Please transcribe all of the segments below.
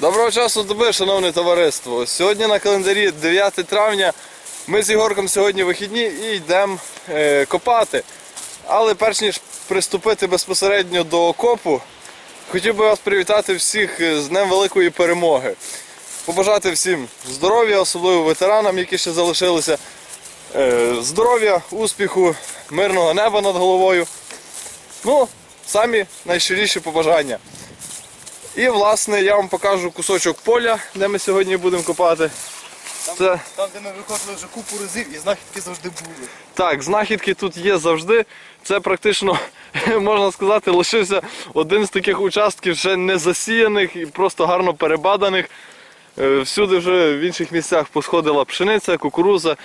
Доброго часу доби, шановне товариство. Сьогодні на календарі 9 травня. Ми з Ігорком сьогодні вихідні і йдемо е, копати. Але перш ніж приступити безпосередньо до окопу, хотів би вас привітати всіх е, з Днем Великої Перемоги. Побажати всім здоров'я, особливо ветеранам, які ще залишилися. Е, здоров'я, успіху, мирного неба над головою. Ну, самі найщиріші побажання. І власне я вам покажу кусочок поля, де ми сьогодні будемо копати. Це Там, де ми виходили вже купу разів і знахідки завжди були. так, знахідки тут є завжди. Це практично можна сказати, лишився один з таких участків ще не засіяних і просто гарно перебаданих. Е, Всюди вже в інших місцях посходила пшениця, кукуруза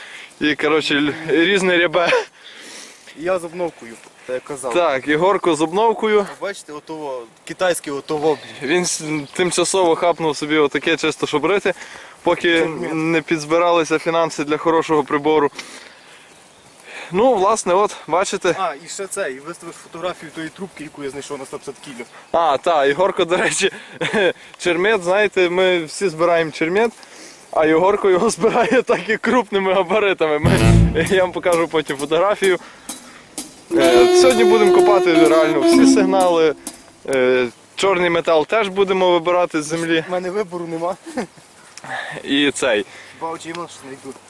і коротше різне рябе. Я з обновкою, так як казав. Так, Ігорко з обновкою. Бачите, отого, китайське отого. Він с- тимчасово хапнув собі отаке чисто шобрити, поки не підзбиралися фінанси для хорошого прибору. Ну, власне, от, бачите. А, і ще це, і виставиш фотографію тої трубки, яку я знайшов на 150 кілів. А, так, Ігорко, до речі, чермет, знаєте, ми всі збираємо чермет, а Ігорко його збирає так і крупними габаритами. Ми, я вам покажу потім фотографію. Е, Сьогодні будемо копати реально всі сигнали. Е, Чорний метал теж будемо вибирати з землі. У мене вибору нема. І цей.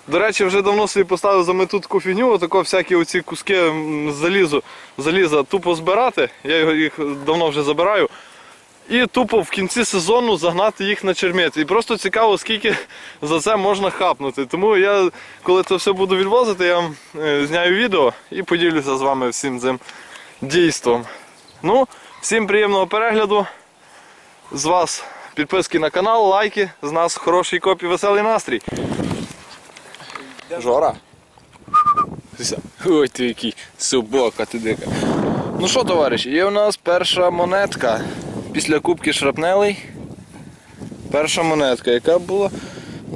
До речі, вже давно собі поставив за мету таку фігню, отако всякі оці куски залізу, заліза тупо збирати. Я їх давно вже забираю. І тупо в кінці сезону загнати їх на чермет. І просто цікаво, скільки за це можна хапнути. Тому я, коли це все буду відвозити, я е, зняю відео і поділюся з вами всім цим дійством. Ну, всім приємного перегляду. З вас підписки на канал, лайки, з нас хороший коп і веселий настрій. Жора. Ой ти який собака ти дика. Ну що, товариші, є у нас перша монетка після кубки шрапнелей. Перша монетка, яка була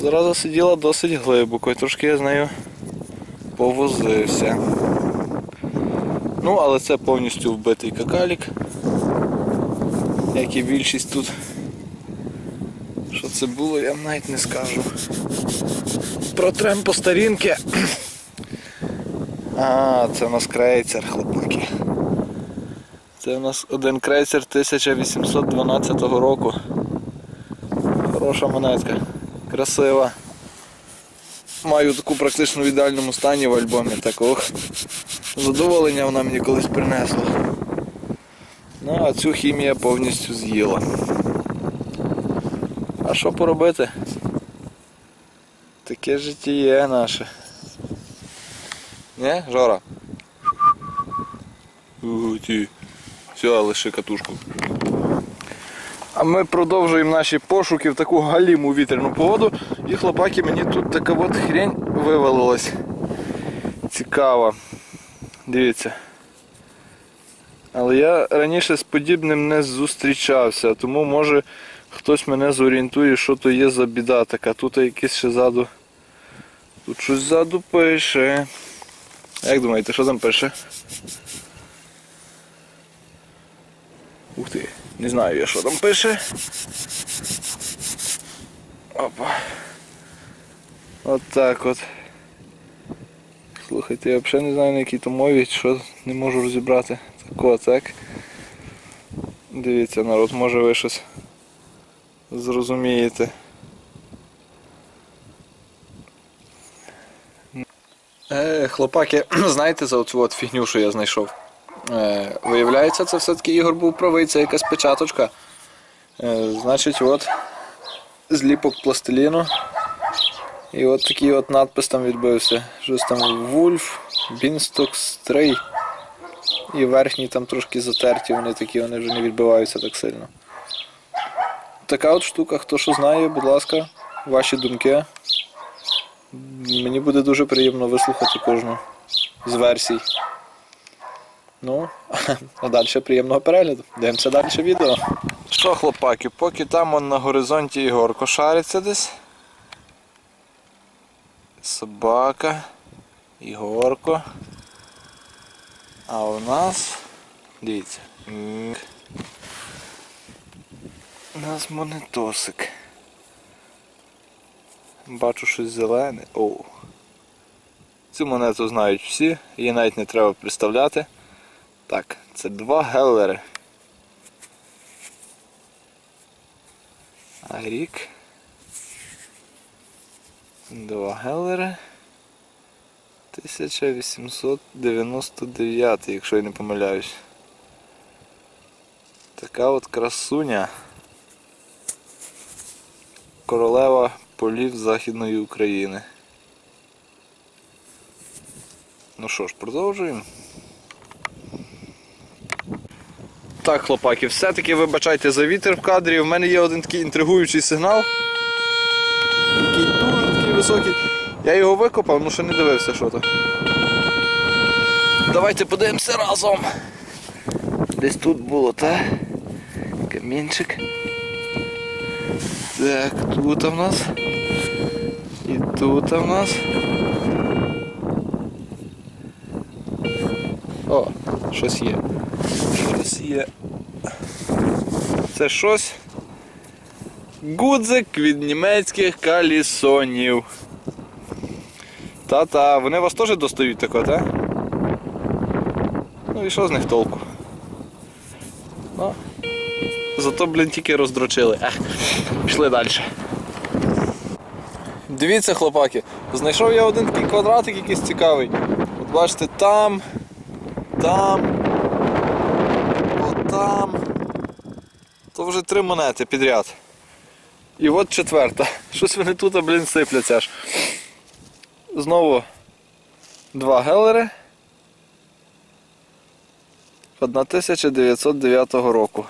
зразу сиділа досить глибоко і трошки я з нею повозився. Ну, але це повністю вбитий какалік. Як і більшість тут. Що це було, я навіть не скажу. Протрем по старінки. А, це у нас крейцер, хлопаки. Це у нас один крейцер 1812 року. Хороша монетка. Красива. Маю таку практично в ідеальному стані в альбомі. Так ох. Задоволення вона мені колись принесла. Ну, а цю хімія повністю з'їла. А що поробити? Таке життя наше. Не, Жора? Угу, ти. Все, лиши катушку. А ми продовжуємо наші пошуки в таку галіму вітряну погоду. І хлопаки, мені тут така от хрень вивалилась. Цікава. Дивіться. Але я раніше з подібним не зустрічався, тому може хтось мене зорієнтує, що то є за біда така. Тут якийсь ще ззаду. Тут щось ззаду пише. Як думаєте, що там пише? Ух ти, не знаю я, що там пише. Опа. От так от. Слухайте, я взагалі не знаю на якій то мові, що не можу розібрати. Так, так. Дивіться, народ, може ви щось зрозумієте. Е, хлопаки, знаєте за оцю от фігню, що я знайшов? Е, виявляється, це все-таки Ігор був правий, це якась печаточка. Е, значить, от зліпок пластиліну. І от такий от надпис там відбився. Щось там Вульф, Бінсток, Стрей. І верхні там трошки затерті, вони такі, вони вже не відбиваються так сильно. Така от штука, хто що знає, будь ласка, ваші думки. Мені буде дуже приємно вислухати кожну з версій. Ну, а далі приємного перегляду. Дивимося далі відео. Що, хлопаки, поки там он на горизонті Ігорко шариться десь. Собака, Ігорко. А у нас. Дивіться. У нас монетосик. Бачу щось зелене. Оу. Цю монету знають всі, її навіть не треба представляти. Так, це два геллери. А рік. Два геллери. 1899, якщо я не помиляюсь. Така от красуня. Королева полів Західної України. Ну що ж, продовжуємо. Так, хлопаки, все-таки вибачайте за вітер в кадрі. В мене є один такий інтригуючий сигнал. Такий дуже такий високий. Я його викопав, ну ще не дивився, що то. Давайте подивимося разом. Десь тут було, так? Камінчик. Так, тут у нас. І тут у нас. О, щось є. Щось є. Це щось. Гудзик від німецьких калісонів. Та-та, вони вас теж достають тако, так? Ну і що з них толку? Ну, зато, блін, тільки роздрочили. Ех, пішли далі. Дивіться, хлопаки, знайшов я один такий квадратик якийсь цікавий. От бачите, там, там, отам. То вже три монети підряд. І от четверта. Щось вони тут, блін, сипляться аж. Знову два гелери 1909 року.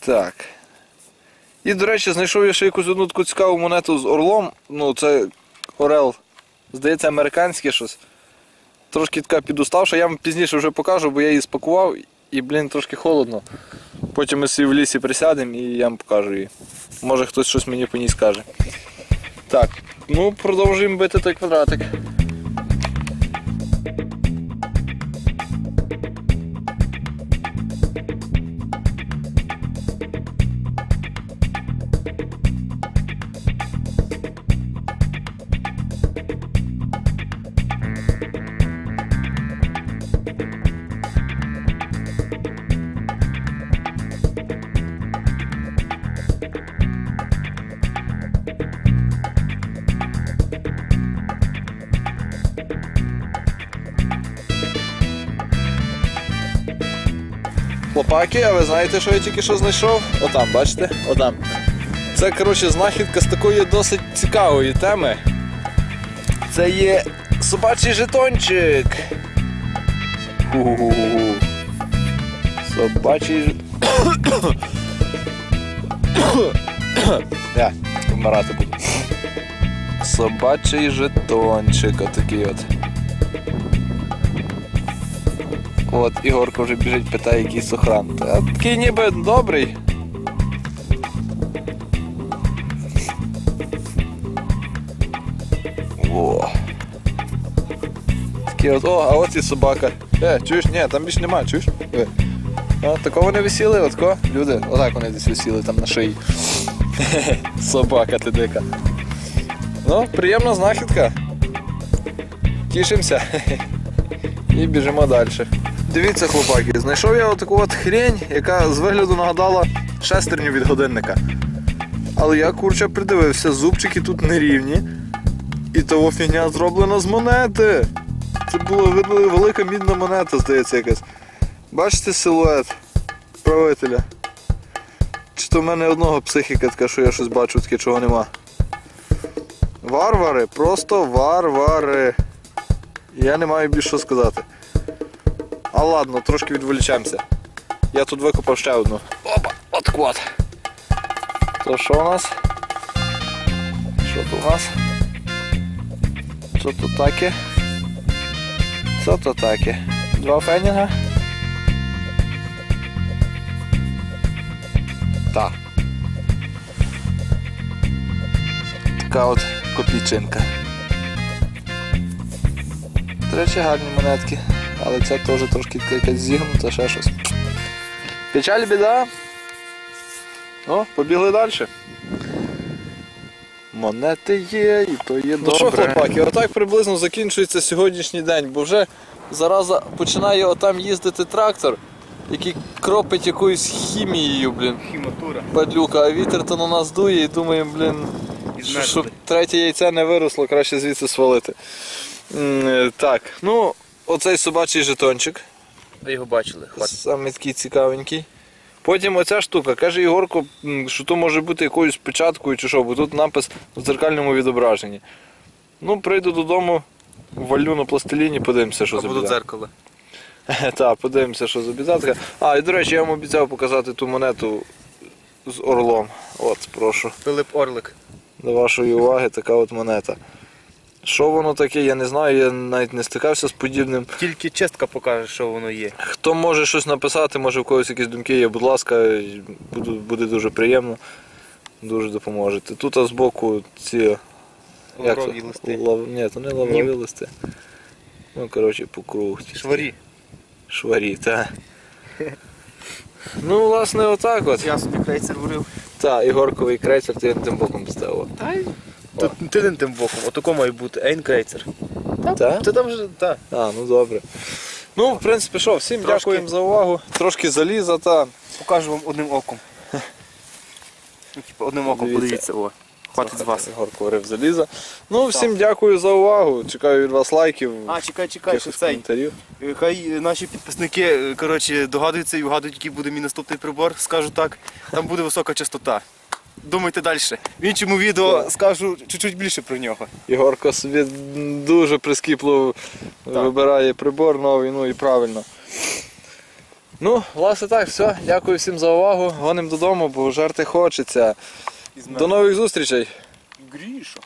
Так. І, до речі, знайшов я ще якусь одну таку цікаву монету з орлом. Ну, це Орел, здається, американське щось. Трошки така підуставша, я вам пізніше вже покажу, бо я її спакував і, блін, трошки холодно. Потім ми собі в лісі присядемо і я вам покажу її. Може хтось щось мені по ній скаже. Так, ну продовжуємо бити той квадратик. Хлопаки, а ви знаєте, що я тільки що знайшов? Отам, бачите? Отам. Це, коротше, знахідка з такої досить цікавої теми. Це є собачий жетончик. Ху-ху-ху. Собачий жетончик. Я, вмирати буду. Собачий жетончик, отакий от. От, Ігорко вже біжить, питає, який сохран. Та такий ніби добрий. О. Такий от, о, а от і собака. Е, чуєш? Ні, там більш нема, чуєш? Е. А, такого вони висіли, отко, люди, отак вони десь висіли там на шиї. Собака ти дика. Ну, приємна знахідка. Тішимося. І біжимо далі. Дивіться, хлопаки, знайшов я отаку от хрень, яка з вигляду нагадала шестерню від годинника. Але я курча придивився, зубчики тут нерівні. І того фігня зроблена з монети. Це була велика мідна монета, здається, якась. Бачите силует правителя? Чи то в мене одного психіка така, що я щось бачу, таке чого нема. Варвари, просто варвари. Я не маю більше сказати. А ладно, трошки відволічаємося. Я тут викопав ще одну. Опа, от квад. То що у нас? Що тут у нас? Що тут таке? Що то таке? Два фенінга? Так. Така от копійчинка. До речі, гарні монетки, але ця теж трошки якась зігнута, ще щось. Печаль біда. Ну, побігли далі. Монети є, і то є Ну що, добре. хлопаки, отак приблизно закінчується сьогоднішній день, бо вже зараза починає отам їздити трактор, який кропить якоюсь хімією, блін, Хіматура. падлюка, а вітер то на нас дує і думаємо, блін, що- щоб третє яйце не виросло, краще звідси свалити. М, е, Так, ну, оцей собачий жетончик. Ви його бачили. Саме такий цікавенький. Потім оця штука. Каже Ігорко, що то може бути якоюсь печаткою чи що, бо тут напис в дзеркальному відображенні. Ну, прийду додому, валю на пластиліні, подивимося, що за біда. дзеркала. Так, подивимося, що за біда така. А, і до речі, я вам обіцяв показати ту монету з орлом. От, прошу. Пилип Орлик. До вашої уваги така от монета. Що воно таке, я не знаю, я навіть не стикався з подібним. Тільки чистка покаже, що воно є. Хто може щось написати, може в когось якісь думки є, будь ласка, буду, буде дуже приємно. Дуже допоможете. Тут а збоку ці. Лаврові це? листи. Лав... Ні, то не лаврові листи. Ну, коротше, по кругу. Шварі. Шварі, так. Ну, власне, отак от. Я собі крейцер варив. Так, Ігорковий крейсер ти тим боком поставив. Тут ти не тим боком, отако має бути Ейн крейцер. Так? Це там вже, так. А, ну добре. Ну, в принципі, що, всім Трошки. дякуємо за увагу. Трошки заліза та. Покажу вам одним оком. Ну, Типу, одним оком Дивіться. подивіться, о. Хватить з вас. Ігорко варив заліза. Ну, всім дякую за увагу. Чекаю від вас лайків. А, чекай, чекай, якихось цей. коментарів. Е, Хай е, наші підписники е, коротше, догадуються і вгадують, який буде мій наступний прибор. Скажу так, там буде висока частота. Думайте далі. В іншому відео скажу чуть-чуть більше про нього. Ігорко собі дуже прискіпливо вибирає прибор новий, ну і правильно. Ну, власне так, все. Дякую всім за увагу. Гоним додому, бо жарти хочеться. До нових зустрічей! Гріша.